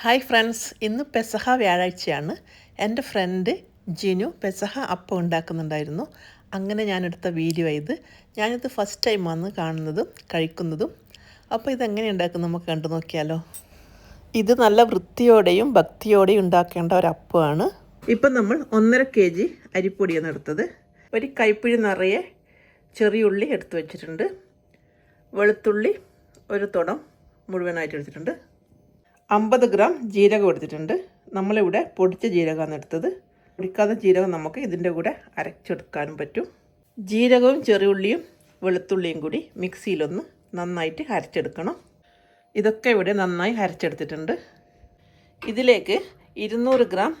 Hi friends ഇന്ന് പെസഹ വ്യാഴാഴ്ചയാണ്. എന്റെ ഫ്രണ്ട് ജിനു പെസഹ അപ്പം ഉണ്ടാക്കുന്നുണ്ടായിരുന്നു. അങ്ങനെ ഞാനെടുത്ത വീഡിയോ ഇത്. ഞാനിത് ഫസ്റ്റ് ടൈമാണ് കാണുന്നതും കഴിക്കുന്നതും. അപ്പോൾ ഇതെങ്ങനെ ഉണ്ടാക്കും നമുക്ക് കണ്ടു നോക്കിയാലോ. ഇത് നല്ല വൃത്തിയോടെയും ഭക്തിയോടെയും ഉണ്ടാക്കേണ്ട ഒരു അപ്പമാണ്. ഇപ്പം നമ്മൾ ഒന്നര കെ ജി അരിപ്പൊടിയാണ് എടുത്തത്. ഒരു കൈപ്പിഴി നിറയെ ചെറിയ ഉള്ളി എടുത്തു വെച്ചിട്ടുണ്ട്. വെളുത്തുള്ളി ഒരു തുടം മുഴുവനായിട്ട് എടുത്തിട്ടുണ്ട്. അമ്പത് ഗ്രാം ജീരകം എടുത്തിട്ടുണ്ട്. നമ്മളിവിടെ പൊടിച്ച ജീരകമാണ് എടുത്തത്. പൊടിക്കാത്ത ജീരകം നമുക്ക് ഇതിന്റെ കൂടെ അരച്ചെടുക്കാനും പറ്റും. ജീരകവും ചെറിയുള്ളിയും വെളുത്തുള്ളിയും കൂടി മിക്സിയിലൊന്ന് നന്നായിട്ട് അരച്ചെടുക്കണം. ഇതൊക്കെ ഇവിടെ നന്നായി അരച്ചെടുത്തിട്ടുണ്ട്. ഇതിലേക്ക് ഇരുന്നൂറ് ഗ്രാം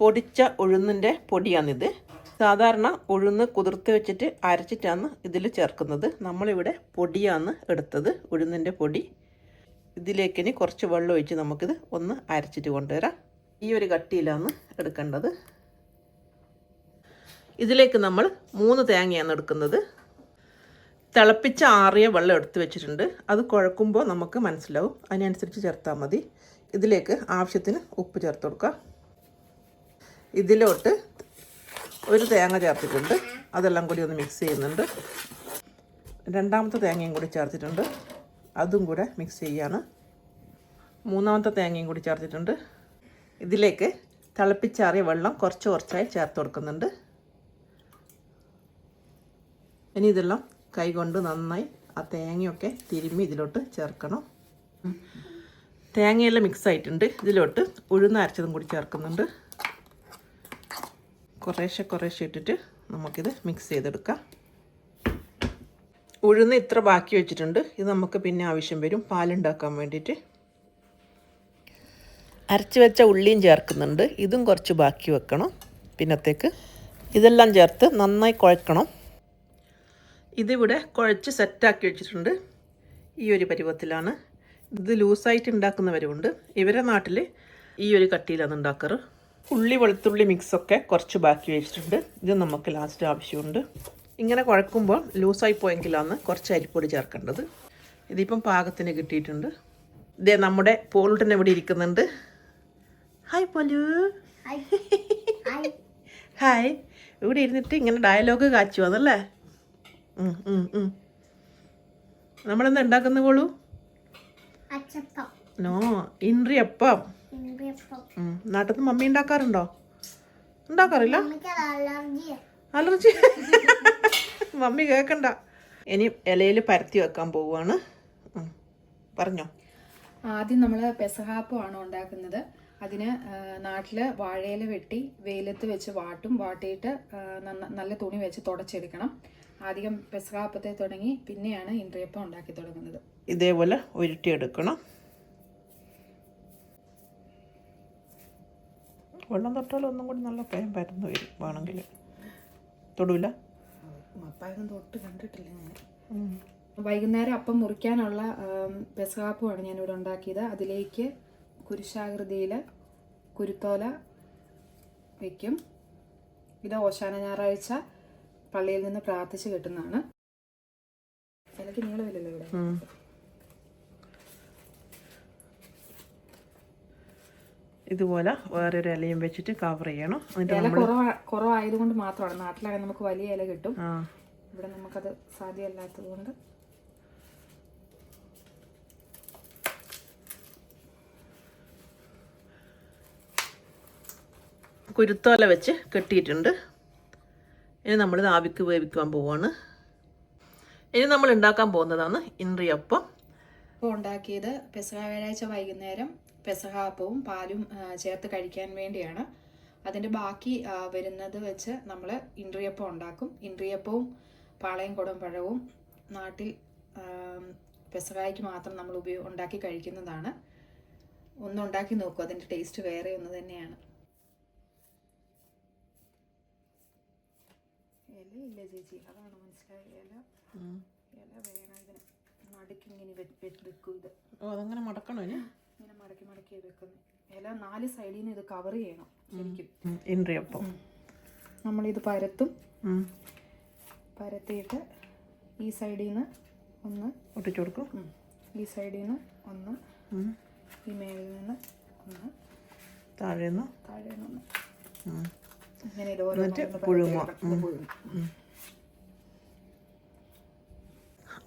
പൊടിച്ച ഉഴുന്നിന്റെ പൊടിയാണിത്. സാധാരണ ഉഴുന്ന് കുതിർത്ത് വെച്ചിട്ട് അരച്ചിട്ടാണ് ഇതിൽ ചേർക്കുന്നത്. നമ്മളിവിടെ പൊടിയാണ് എടുത്തത് ഉഴുന്നിന്റെ പൊടി. ഇതിലേക്ക് ഇനി കുറച്ച് വെള്ളം ഒഴിച്ച് നമുക്കിത് ഒന്ന് അരച്ചിട്ട് കൊണ്ടുവരാം. ഈ ഒരു കട്ടിയിലാണ് എടുക്കേണ്ടത്. ഇതിലേക്ക് നമ്മൾ മൂന്ന് തേങ്ങയാണ് എടുക്കുന്നത്. തിളപ്പിച്ച ആറിയ വെള്ളം എടുത്ത് വെച്ചിട്ടുണ്ട്. അത് കുഴക്കുമ്പോൾ നമുക്ക് മനസ്സിലാവും. അതിനനുസരിച്ച് ചേർത്താൽ മതി. ഇതിലേക്ക് ആവശ്യത്തിന് ഉപ്പ് ചേർത്ത് കൊടുക്കുക. ഇതിലോട്ട് ഒരു തേങ്ങ ചേർത്തിട്ടുണ്ട്. അതെല്ലാം കൂടി ഒന്ന് മിക്സ് ചെയ്യുന്നുണ്ട്. രണ്ടാമത്തെ തേങ്ങയും കൂടി ചേർത്തിട്ടുണ്ട്. അതും കൂടെ മിക്സ് ചെയ്യാണ്. മൂന്നാമത്തെ തേങ്ങയും കൂടി ചേർത്തിട്ടുണ്ട്. ഇതിലേക്ക് തിളപ്പിച്ചാറിയ വെള്ളം കുറച്ച് കുറച്ചായി ചേർത്ത് കൊടുക്കുന്നുണ്ട്. ഇനി ഇതെല്ലാം കൈകൊണ്ട് നന്നായി ആ തേങ്ങയൊക്കെ തിരുമ്മി ഇതിലോട്ട് ചേർക്കണം. തേങ്ങയെല്ലാം മിക്സ് ആയിട്ടുണ്ട്. ഇതിലോട്ട് ഉഴുന്ന് അരച്ചതും കൂടി ചേർക്കുന്നുണ്ട്. കുറേശ്ശെ കുറേശ്ശെ ഇട്ടിട്ട് നമുക്കിത് മിക്സ് ചെയ്തെടുക്കാം. ഉഴുന്ന് ഇത്ര ബാക്കി വെച്ചിട്ടുണ്ട്. ഇത് നമുക്ക് പിന്നെ ആവശ്യം വരും. പാലുണ്ടാക്കാൻ വേണ്ടിയിട്ട്. അരച്ച് വെച്ച ഉള്ളിയും ചേർക്കുന്നുണ്ട്. ഇതും കുറച്ച് ബാക്കി വെക്കണം. പിന്നത്തേക്ക് ഇതെല്ലാം ചേർത്ത് നന്നായി കുഴക്കണം. ഇതിവിടെ കുഴച്ച് സെറ്റാക്കി വെച്ചിട്ടുണ്ട്. ഈ ഒരു പരുവത്തിലാണ്. ഇത് ലൂസായിട്ട് ഉണ്ടാക്കുന്നവരുമുണ്ട്. ഇവരെ നാട്ടിൽ ഈ ഒരു കട്ടിയിലാണ് ഉണ്ടാക്കാറ്. ഉള്ളി വെളുത്തുള്ളി മിക്സൊക്കെ കുറച്ച് ബാക്കി വെച്ചിട്ടുണ്ട്. ഇത് നമുക്ക് ലാസ്റ്റ് ആവശ്യമുണ്ട്. ഇങ്ങനെ കുഴക്കുമ്പോൾ ലൂസായി പോയെങ്കിലാണ് കുറച്ച് അരിപ്പൊടി ചേർക്കേണ്ടത്. ഇതിപ്പം പാകത്തിന് കിട്ടിയിട്ടുണ്ട്. ഇതേ നമ്മുടെ പോളുട്ടൻ ഇവിടെ ഇരിക്കുന്നുണ്ട്? ഹായ് പോലു. ഹായ് ഇവിടെ ഇരുന്നിട്ട് ഇങ്ങനെ ഡയലോഗ് കാച്ചു വന്നല്ലേ നമ്മളെന്താ ഉണ്ടാക്കുന്ന പോളു? നോ ഇൻറി അപ്പം ഇടിയപ്പം ഉം. നാട്ടിൽ നിന്ന് മമ്മി ഉണ്ടാക്കാറുണ്ടോ? ഉണ്ടാക്കാറില്ല? അലർജി. മമ്മി കേൾക്കണ്ട ഇനി ഇലയിൽ പരത്തി വെക്കാൻ പോവുകയാണ്. പറഞ്ഞോ. ആദ്യം നമ്മൾ പെസഹാപ്പമാണ് ഉണ്ടാക്കുന്നത്. അതിന് നാട്ടിൽ വാഴയില വെട്ടി വെയിലത്ത് വെച്ച് വാട്ടും വാട്ടിയിട്ട് നല്ല തുണി വെച്ച് തുടച്ചെടുക്കണം. ആദ്യം പെസഹാപ്പത്തെ തുടങ്ങി പിന്നെയാണ് ഇൻട്രിയപ്പം ഉണ്ടാക്കി തുടങ്ങുന്നത്. ഇതേപോലെ ഉരുട്ടിയെടുക്കണം. വെള്ളം തൊട്ടാൽ ഒന്നും കൂടി നല്ല പയം പരന്നു വരും വേണമെങ്കിൽ. തൊടൂല? മപ്പായൊന്നും തൊട്ട് കണ്ടിട്ടില്ല ഞാൻ. വൈകുന്നേരം അപ്പം മുറിക്കാനുള്ള പെസകാപ്പുമാണ് ഞാനിവിടെ ഉണ്ടാക്കിയത്. അതിലേക്ക് കുരിശാകൃതിയിൽ കുരുത്തോല വയ്ക്കും ഇത് ഓശാന ഞായറാഴ്ച പള്ളിയിൽ നിന്ന് പ്രാർത്ഥിച്ച് കിട്ടുന്നതാണ്. ഇലക്ക് നീളമില്ലല്ലോ ഇവിടെ. ഇതുപോലെ വേറൊരു ഇലയും വെച്ചിട്ട് കവർ ചെയ്യണം. എന്നിട്ട് ഇല കുറവായതുകൊണ്ട് മാത്രമാണ്. നാട്ടിലാണെങ്കിൽ നമുക്ക് വലിയ ഇല കിട്ടും. ഇവിടെ നമുക്കത് സാധ്യമല്ലാത്തത് കൊണ്ട്. കുരുത്തോല വെച്ച് കെട്ടിയിട്ടുണ്ട്. ഇനി നമ്മൾ ആവിക്ക് വേവിക്കാൻ പോവാണ്. ഇനി നമ്മൾ ഉണ്ടാക്കാൻ പോകുന്നതാണ് ഇൻറിയപ്പം. ഉണ്ടാക്കിയത് പെസക വ്യാഴാഴ്ച വൈകുന്നേരം പെസഹ അപ്പവും പാലും ചേർത്ത് കഴിക്കാൻ വേണ്ടിയാണ്. അതിന്റെ ബാക്കി വരുന്നത് വെച്ച് നമ്മൾ ഇൻട്രിയപ്പം ഉണ്ടാക്കും. ഇൻട്രിയപ്പവും പാളയം കുടം പഴവും നാട്ടിൽ പെസഹായ്ക്ക് മാത്രം നമ്മൾ ഉപയോഗ ഉണ്ടാക്കി കഴിക്കുന്നതാണ്. ഒന്നുണ്ടാക്കി നോക്കൂ അതിന്റെ ടേസ്റ്റ് വേറെ ഒന്ന് തന്നെയാണ്. ഇലയില്ല ചേച്ചി? അതാണ് മനസ്സിലായ ഇല ഇല വേണം ഇതിന്. നടുക്കിങ്ങനെ വെക്കും ഇത്. ഓ അതങ്ങനെ മടക്കണോ മടക്കി വെക്കുന്നത് ഇല നാല് സൈഡിൽ നിന്ന് ഇത് കവർ ചെയ്യണം ശരിക്കും. നമ്മളിത് പരത്തും. പരത്തിയിട്ട് ഈ സൈഡിൽ നിന്ന് ഒന്ന് ഒട്ടിച്ചു കൊടുക്കും. ഈ സൈഡിൽ നിന്ന് ഒന്ന്. ഈ മേളിൽ നിന്ന് ഒന്ന് താഴെ നിന്ന് താഴെ. പരത്തി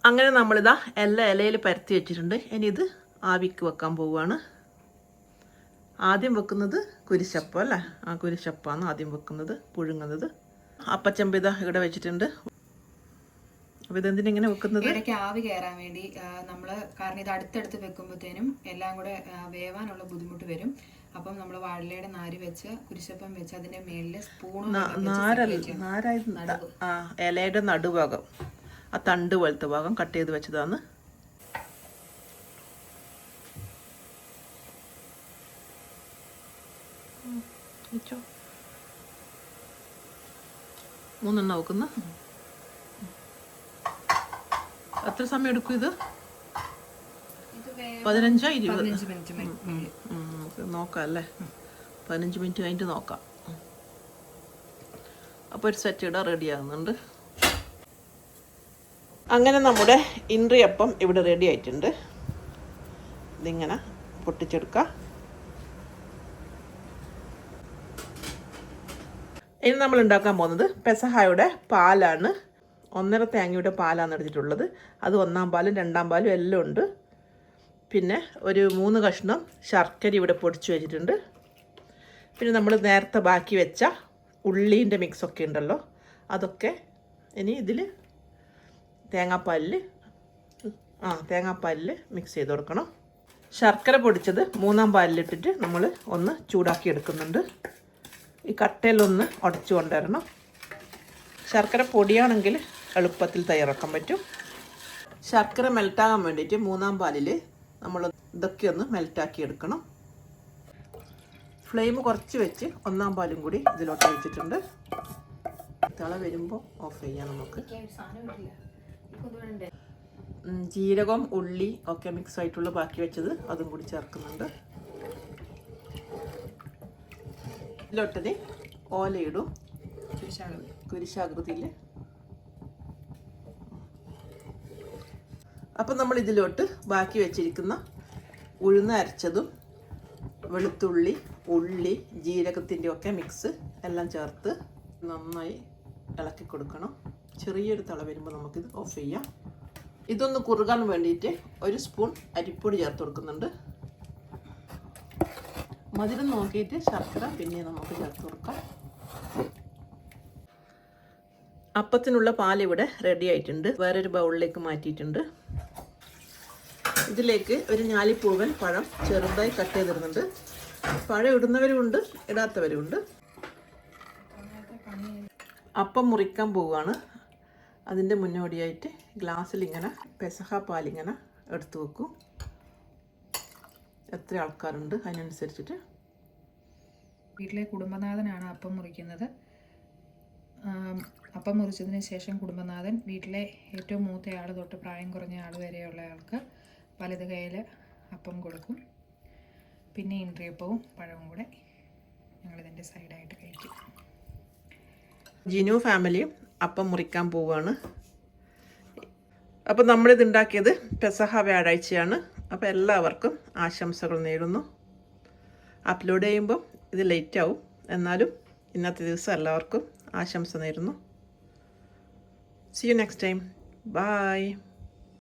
അങ്ങനെ നമ്മളിതാ എല്ലാ ഇലയിൽ പരത്തി വെച്ചിട്ടുണ്ട്. ഇനി ഇത് ആവിക്ക് വെക്കാൻ പോവുകയാണ്. ആദ്യം വെക്കുന്നത് കുരിശപ്പം അല്ലേ? ആ കുരിശപ്പാണ് ആദ്യം വെക്കുന്നത് പുഴുങ്ങുന്നത്. അപ്പച്ചമ്പിത ഇവിടെ വെച്ചിട്ടുണ്ട്. അപ്പോൾ ഇതെന്തിനാ ഇങ്ങനെ വെക്കുന്നത്? ഇടയ്ക്ക് ആവി കയറാൻ വേണ്ടി നമ്മൾ കാരണം ഇത് അടുത്തടുത്ത് വെക്കുമ്പോഴത്തേനും എല്ലാം കൂടെ വേവാനുള്ള ബുദ്ധിമുട്ട് വരും. അപ്പം നമ്മൾ വാഴലയുടെ നാര് വെച്ച് കുരിശപ്പം വെച്ച് അതിന്റെ മേളിൽ നാരായി ആ ഇലയുടെ നടുഭാഗം. ആ തണ്ട് പോലത്തെ ഭാഗം കട്ട് ചെയ്ത് വെച്ചതാണ് ഉം, വെച്ചോ. മൂന്നെണ്ണം വെക്കുന്ന. എത്ര സമയം എടുക്കും ഇത്? പതിനഞ്ചോ ഇരുപത്? നോക്കാം അല്ലേ? പതിനഞ്ച് മിനിറ്റ് കഴിഞ്ഞിട്ട് നോക്കാം. അപ്പോൾ ഒരു സെറ്റ് ഇടാൻ റെഡി ആകുന്നുണ്ട് അങ്ങനെ നമ്മുടെ ഇൻട്രി അപ്പം ഇവിടെ റെഡി ആയിട്ടുണ്ട്. ഇതിങ്ങനെ പൊട്ടിച്ചെടുക്കാം. ഇനി നമ്മൾ ഉണ്ടാക്കാൻ പോകുന്നത് പെസഹായുടെ പാലാണ്. ഒന്നര തേങ്ങയുടെ പാലാണ് എടുത്തിട്ടുള്ളത്. അത് ഒന്നാം പാലും രണ്ടാം പാലും എല്ലാം ഉണ്ട്. പിന്നെ ഒരു മൂന്ന് കഷ്ണം ശർക്കര ഇവിടെ പൊടിച്ചു വെച്ചിട്ടുണ്ട്. പിന്നെ നമ്മൾ നേരത്തെ ബാക്കി വെച്ച ഉള്ളീന്റെ മിക്സൊക്കെ ഉണ്ടല്ലോ. അതൊക്കെ ഇനി ഇതിൽ തേങ്ങാപ്പാലിൽ ആ തേങ്ങാപ്പാലിൽ മിക്സ് ചെയ്ത് കൊടുക്കണം. ശർക്കര പൊടിച്ചത് മൂന്നാം പാലിലിട്ടിട്ട് നമ്മൾ ഒന്ന് ചൂടാക്കി എടുക്കുന്നുണ്ട്. ഈ കട്ടയിലൊന്ന് ഉടച്ചു കൊണ്ടുവരണം. ശർക്കര പൊടിയാണെങ്കിൽ എളുപ്പത്തിൽ തയ്യാറാക്കാൻ പറ്റും. ശർക്കര മെൽറ്റാകാൻ വേണ്ടിയിട്ട് മൂന്നാം പാലിൽ നമ്മൾ ഇതൊക്കെ ഒന്ന് മെൽറ്റാക്കി എടുക്കണം. ഫ്ലെയിം കുറച്ച് വെച്ച് ഒന്നാം പാലും കൂടി ഇതിലോട്ട് വെച്ചിട്ടുണ്ട് തിള വരുമ്പോൾ ഓഫ് ചെയ്യാം നമുക്ക്. ജീരകം ഉള്ളി ഒക്കെ മിക്സ് ആയിട്ടുള്ള ബാക്കി വെച്ചത് അതും കൂടി ചേർക്കുന്നുണ്ട്. ഇതിലോട്ടത് ഓലയിടും. കുരിശാകൃതിയിൽ അപ്പം നമ്മൾ ഇതിലോട്ട് ബാക്കി വെച്ചിരിക്കുന്ന ഉഴുന്ന് അരച്ചതും വെളുത്തുള്ളി ഉള്ളി ജീരകത്തിന്റെ ഒക്കെ മിക്സ് എല്ലാം ചേർത്ത് നന്നായി ഇളക്കി കൊടുക്കണം. ചെറിയൊരു തള വരുമ്പോൾ നമുക്കിത് ഓഫ് ചെയ്യാം. ഇതൊന്ന് കുറുകാൻ വേണ്ടിയിട്ട് ഒരു സ്പൂൺ അരിപ്പൊടി ചേർത്ത് കൊടുക്കുന്നുണ്ട്. മധുരം നോക്കിയിട്ട് ശർക്കര പിന്നെ നമുക്ക് ചേർത്ത് കൊടുക്കാം. അപ്പത്തിനുള്ള പാൽ ഇവിടെ റെഡി ആയിട്ടുണ്ട്. വേറൊരു ബൗളിലേക്ക് മാറ്റിയിട്ടുണ്ട്. ഇതിലേക്ക് ഒരു ഞാലിപ്പൂവൻ പഴം ചെറുതായി കട്ട് ചെയ്തിരുന്നുണ്ട് പഴം ഇടുന്നവരുമുണ്ട് ഇടാത്തവരുമുണ്ട്. അപ്പം മുറിക്കാൻ പോവുകയാണ്. അതിന്റെ മുന്നോടിയായിട്ട് ഗ്ലാസ്സിൽ ഇങ്ങനെ പെസഹ പാലിങ്ങനെ എടുത്തു വെക്കും. എത്ര ആൾക്കാരുണ്ട്? അതിനനുസരിച്ചിട്ട്. വീട്ടിലെ കുടുംബനാഥനാണ് അപ്പം മുറിക്കുന്നത്. അപ്പം മുറിച്ചതിന് ശേഷം കുടുംബനാഥൻ വീട്ടിലെ ഏറ്റവും മൂത്ത ആൾ തൊട്ട് പ്രായം കുറഞ്ഞ ആൾ വരെയുള്ള ആൾക്ക് വലത് കയ്യിൽ അപ്പം കൊടുക്കും. പിന്നെ ഇൻട്രിയപ്പവും പഴവും കൂടെ ഞങ്ങളിതിന്റെ സൈഡായിട്ട് കഴിക്കും. ജിനു ഫാമിലി അപ്പം മുറിക്കാൻ പോവുകയാണ് അപ്പം നമ്മളിത് ഉണ്ടാക്കിയത് പെസഹ വ്യാഴാഴ്ചയാണ്. അപ്പോൾ എല്ലാവർക്കും ആശംസകൾ നേരുന്നു. അപ്ലോഡ് ചെയ്യുമ്പോൾ ഇത് ലേറ്റ് ആവും. എന്നാലും ഇന്നത്തെ ദിവസം എല്ലാവർക്കും ആശംസ നേരുന്നു. See you next time bye